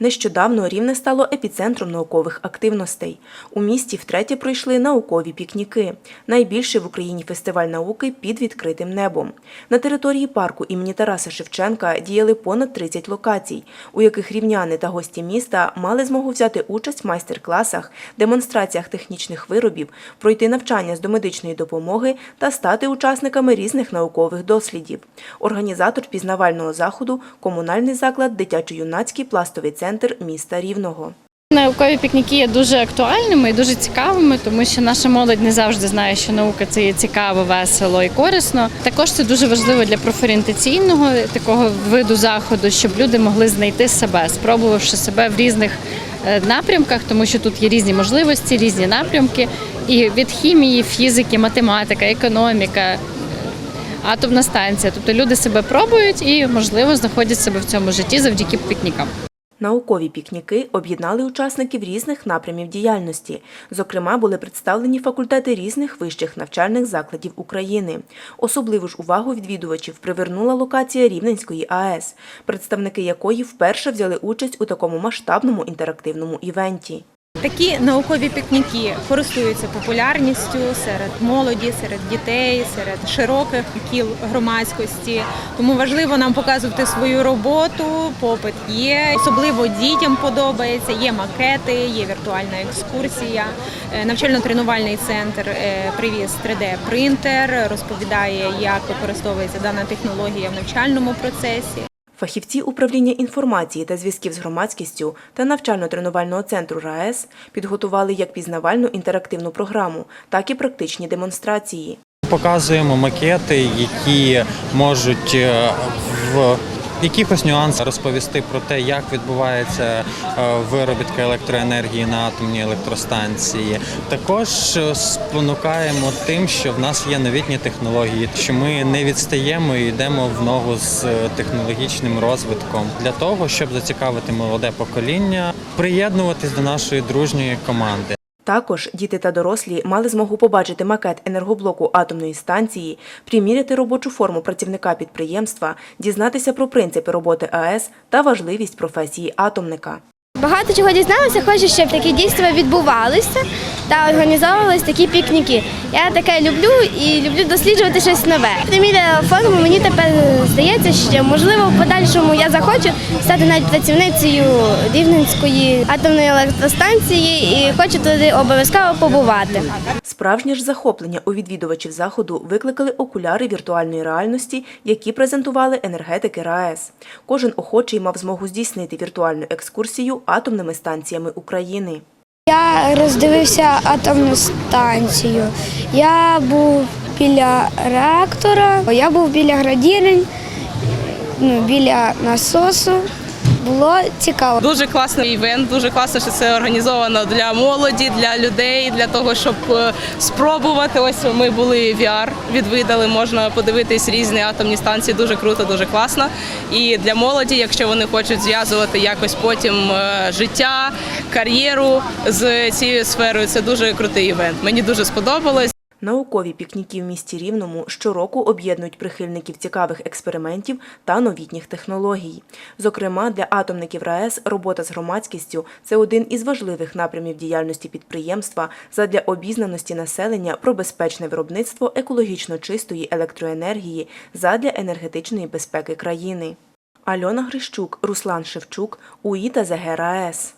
Нещодавно Рівне стало епіцентром наукових активностей. У місті втретє пройшли наукові пікніки. Найбільший в Україні фестиваль науки під відкритим небом. На території парку імені Тараса Шевченка діяли понад 30 локацій, у яких рівняни та гості міста мали змогу взяти участь в майстер-класах, демонстраціях технічних виробів, пройти навчання з домедичної допомоги та стати учасниками різних наукових дослідів. Організатор пізнавального заходу комунальний заклад Дитячо-юнацький пластовий центр міста Рівного. Наукові пікніки є дуже актуальними і дуже цікавими, тому що наша молодь не завжди знає, що наука це є цікаво, весело і корисно. Також це дуже важливо для профорієнтаційного такого виду заходу, щоб люди могли знайти себе, спробувавши себе в різних е, напрямках, тому що тут є різні можливості, різні напрямки. І від хімії, фізики, математика, економіка, е, атомна станція. Тобто люди себе пробують і, можливо, знаходять себе в цьому житті завдяки пікнікам. Наукові пікніки об'єднали учасників різних напрямів діяльності. Зокрема, були представлені факультети різних вищих навчальних закладів України. Особливу ж увагу відвідувачів привернула локація Рівненської АЕС, представники якої вперше взяли участь у такому масштабному інтерактивному івенті. Такі наукові пікніки користуються популярністю серед молоді, серед дітей, серед широких кіл громадськості. Тому важливо нам показувати свою роботу. Попит є. Особливо дітям подобається. Є макети, є віртуальна екскурсія. Е, Навчально-тренувальний центр е, привіз 3D-принтер, розповідає, як використовується дана технологія в навчальному процесі. Фахівці управління інформації та зв'язків з громадськістю та навчально-тренувального центру РаЕС підготували як пізнавальну інтерактивну програму, так і практичні демонстрації. Показуємо макети, які можуть е, в якихось нюансах розповісти про те, як відбувається е, виробітка електроенергії на атомній електростанції. Також е, спонукаємо тим, що в нас є новітні технології, що ми не відстаємо і йдемо в ногу з е, технологічним розвитком для того, щоб зацікавити молоде покоління, приєднуватись до нашої дружньої команди. Також діти та дорослі мали змогу побачити макет енергоблоку атомної станції, приміряти робочу форму працівника підприємства, дізнатися про принципи роботи АЕС та важливість професії атомника. Багато чого дізналися, хочу, щоб такі дійства відбувалися та організовувалися такі пікніки. Я таке люблю і люблю досліджувати щось нове. Приміряла форму, мені тепер здається, що можливо в подальшому я захочу стати навіть працівницею Рівненської атомної електростанції і хочу туди обов'язково побувати. Справжнє ж захоплення у відвідувачів заходу викликали окуляри віртуальної реальності, які презентували енергетики РаЕС. Кожен охочий мав змогу здійснити віртуальну екскурсію атомними станціями України. Я роздивився атомну станцію. Я був біля реактора, я був біля градірень, ну, біля насосу. Було цікаво. Дуже класний івент, дуже класно, що це організовано для молоді, для людей, для того, щоб е, спробувати. Ось ми були VR, відвідали, можна подивитись різні атомні станції. Дуже круто, дуже класно. І для молоді, якщо вони хочуть зв'язувати якось потім е, життя, кар'єру з цією сферою, це дуже крутий івент. Мені дуже сподобалось. Наукові пікніки в місті Рівному щороку об'єднують прихильників цікавих експериментів та новітніх технологій. Зокрема, для атомників РаЕС робота з громадськістю це один із важливих напрямів діяльності підприємства задля обізнаності населення про безпечне виробництво екологічно чистої електроенергії задля енергетичної безпеки країни. Альона Грищук, Руслан Шевчук, УІ та ЗГ РаЕС.